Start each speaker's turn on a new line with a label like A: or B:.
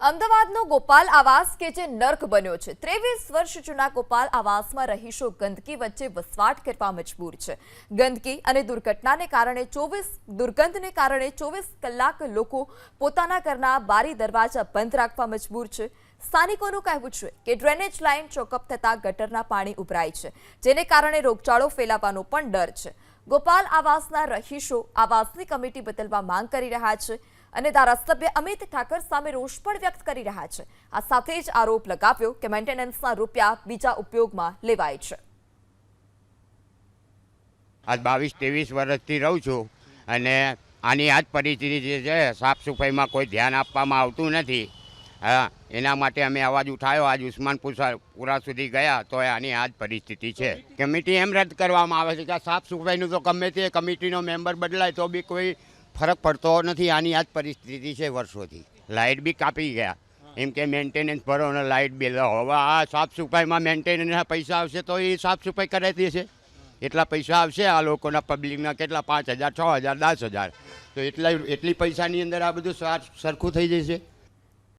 A: અમદાવાદનો ગોપાલ આવાસ કે જે નર્ક બન્યો છે? ત્રેવીસ વર્ષ જૂના ગોપાલ આવાસમાં રહીશો ગંદકી વચ્ચે વસવાટ કરવા મજબૂર છે. ગંદકી અને દુર્ઘટનાને કારણે ચોવીસ, દુર્ગંધને કારણે ચોવીસ કલાક લોકો પોતાના ઘરના બારી દરવાજા બંધ રાખવા મજબૂર છે. સ્થાનિકોનું કહેવું છે કે ડ્રેનેજ લાઇન ચોકઅપ થતાં ગટરના પાણી ઉભરાય છે, જેને કારણે રોગચાળો ફેલાવાનો પણ ડર છે. ગોપાલ આવાસના રહીશો આવાસની કમિટી બદલવા માંગ કરી રહ્યા છે. અને ધારાસભ્ય અમિત ઠાકર સામે રોષ પણ વ્યક્ત કરી રહ્યા છે. આ સાથે જ આરોપ લગાવ્યો કે મેન્ટેનન્સના રૂપિયા બીજા ઉપયોગમાં લેવાય છે.
B: આજ બાવીસ, ત્રેવીસ વર્ષથી રહું છું અને આની આ જ પરિસ્થિતિ જે છે, સાફ સફાઈમાં કોઈ ધ્યાન આપવામાં આવતું નથી. હા, એના માટે અમે અવાજ ઉઠાવ્યો આજ ઉસ્માનપુર પુરા સુધી ગયા તો આની આ જ પરિસ્થિતિ છે. કમિટી એમ રદ કરવામાં આવે છે કે સાફ સફાઈનું તો ગમે તે કમિટીનો મેમ્બર બદલાય તો બી કોઈ ફરક પડતો નથી. આની આ જ પરિસ્થિતિ છે વર્ષોથી. લાઇટ બી કાપી ગયા. એમ કે મેન્ટેનન્સ ભરો અને લાઇટ બિલ હવે આ સાફ સફાઈમાં મેન્ટેનન્સના પૈસા આવશે તો એ સાફ સફાઈ કરાવી દેશે. એટલા પૈસા આવશે આ લોકોના પબ્લિકના કેટલા? પાંચ હજાર, છ હજાર, દસ હજાર. તો એટલા, એટલી પૈસાની અંદર આ બધું સાર- સરખું થઈ જશે.